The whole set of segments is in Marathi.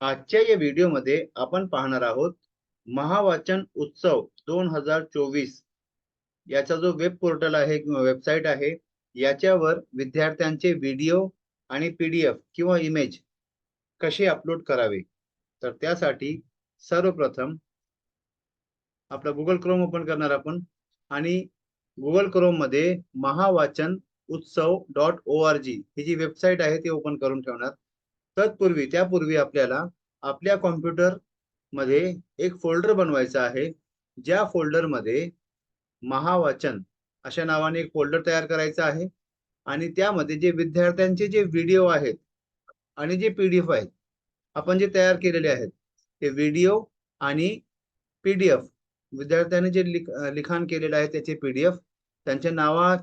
आजच्या या व्हिडिओमध्ये आपण पाहणार आहोत महावाचन उत्सव दोन हजार चोवीस. याचा जो वेब पोर्टल आहे किंवा वेबसाईट आहे याच्यावर विद्यार्थ्यांचे व्हिडिओ आणि पीडीएफ किंवा इमेज कसे अपलोड करावे? तर त्यासाठी सर्वप्रथम आपला गुगल क्रोम ओपन करणार आपण आणि Google क्रोममध्ये Mahavachan Utsav dot O R G ही जी वेबसाईट आहे ती ओपन करून ठेवणार. तत्पूर्वी त्यापूर्वी आपल्याला आपल्या कॉम्प्युटरमध्ये एक फोल्डर बनवायचा आहे. ज्या फोल्डरमध्ये महावाचन अशा नावाने एक फोल्डर तयार करायचा आहे. आणि त्यामध्ये जे विद्यार्थ्यांचे जे व्हिडिओ आहेत आणि जे पीडीएफ आहेत आपण जे तयार केलेले आहेत ते व्हिडिओ आणि पीडीएफ विद्यार्थ्यांनी जे लिख लिखाण केलेलं आहे त्याचे पीडीएफ त्यांच्या नावात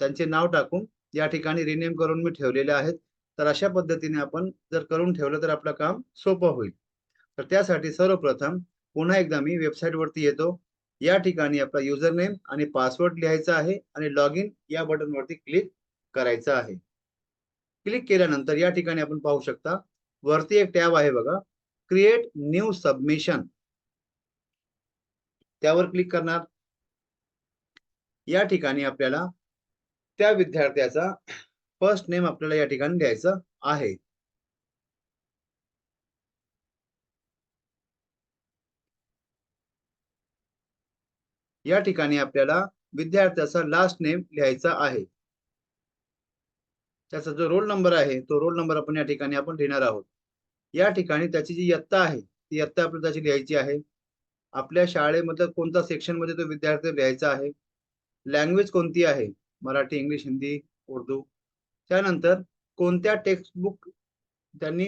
त्यांचे नाव टाकून या ठिकाणी रिनेम करून मी ठेवलेले आहेत. तर अशा पद्धतीने आपण जर करून ठेवलं तर आपलं काम सोपं होईल. तर त्यासाठी सर्वप्रथम पुन्हा एकदा मी वेबसाईट वरती येतो. या ठिकाणी आपला युजर नेम आणि पासवर्ड लिहायचा आहे आणि लॉग इन या बटन वरती क्लिक करायचं आहे. क्लिक केल्यानंतर या ठिकाणी आपण पाहू शकता वरती एक टॅब आहे बघा क्रिएट न्यू सबमिशन. त्यावर क्लिक करणार. या ठिकाणी आपल्याला त्या विद्यार्थ्याचा फर्स्ट नेम आपल्याला या ठिकाणी द्यायचा आहे. या ठिकाणी आपल्याला विद्यार्थ्याचा लास्ट नेम लिहायचा आहे. त्याचा जो रोल नंबर आहे तो रोल नंबर आपण या ठिकाणी आपण लिहिणार आहोत. या ठिकाणी त्याची जी इयत्ता आहे ती इयत्ता आपल्याला त्याची लिहायची आहे. आपल्या शाळेमध्ये कोणत्या सेक्शनमध्ये तो विद्यार्थी लिहायचा आहे? लँग्वेज कोणती आहे? मराठी इंग्लिश हिंदी उर्दू त्यानंतर कोणत्या टेक्स्टबुक त्यांनी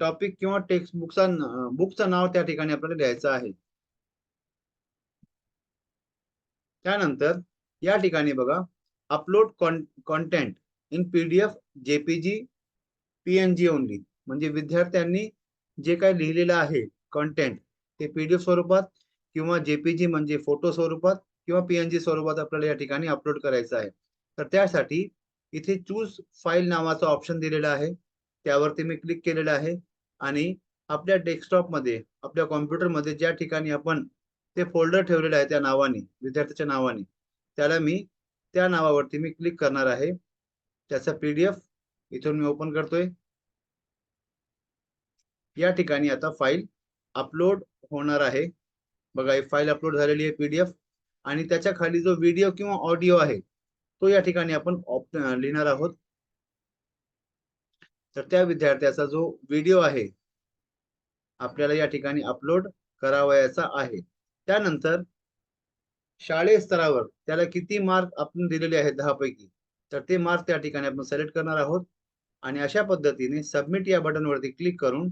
टॉपिक किंवा टेक्स्ट बुकचा बुकचं नाव त्या ठिकाणी आपल्याला लिहायचं आहे? त्यानंतर या ठिकाणी बघा upload content in PDF JPG PNG only म्हणजे विद्यार्थ्यांनी जे काही लिहिलेलं आहे कॉन्टेंट ते पीडीएफ स्वरूपात किंवा जेपीजी म्हणजे फोटो स्वरूपात किंवा पीएनजी स्वरूपात आपल्याला या ठिकाणी अपलोड करायचं आहे. तर त्यासाठी इथे चूज फाईल नावाचा ऑप्शन दिलेला आहे. त्यावरती मी क्लिक केलेलं आहे. आणि आपल्या डेस्कटॉपमध्ये आपल्या कॉम्प्युटरमध्ये ज्या ठिकाणी आपण ते फोल्डर ठेवलेलं आहे त्या नावाने विद्यार्थ्याच्या नावाने त्याला मी त्या नावावरती मी क्लिक करणार आहे. त्याचा पीडीएफ इथून मी ओपन करतोय. या ठिकाणी आता फाईल अपलोड होणार आहे. बघा ही फाईल अपलोड झालेली आहे पीडीएफ आणि त्याच्याखाली जो व्हिडिओ किंवा ऑडिओ आहे तो या ठिकाणी आपण लिहिणार आहोत. तर त्या विद्यार्थ्याचा जो व्हिडिओ आहे आपल्याला या ठिकाणी अपलोड करावयाचा आहे. त्यानंतर शालेय स्तरावर त्याला किती मार्क आपण दिलेले आहेत दहा पैकी तर ते मार्क त्या ठिकाणी आपण सिलेक्ट करणार आहोत. आणि अशा पद्धतीने सबमिट या बटनवरती क्लिक करून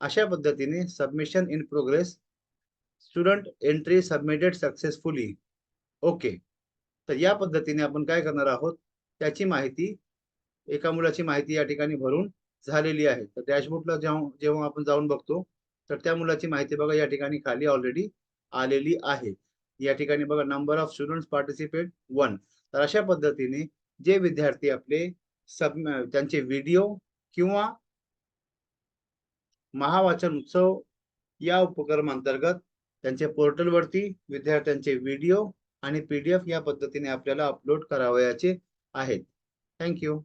अशा पद्धतीने submission in progress student entry submitted successfully okay तर या पद्धतीने आपण काय करणार आहोत? त्याची माहिती एका मुलाची माहिती या ठिकाणी भरून झालेली आहे. तर डॅशबोर्डला जेव्हा जेव्हा आपण जाऊन बघतो तर त्या मुलाची माहिती बघा या ठिकाणी खाली ऑलरेडी आलेली आहे. या ठिकाणी बघा number of student participate one तर अशा पद्धतीने जे विद्यार्थी आपले सब त्यांचे व्हिडिओ किंवा महावाचन उत्सव या उपक्रमांतर्गत त्यांच्या पोर्टलवरती विद्यार्थ्यांचे व्हिडिओ आणि पीडीएफ या पद्धतीने आपल्याला अपलोड करावयाचे आहेत. थँक्यू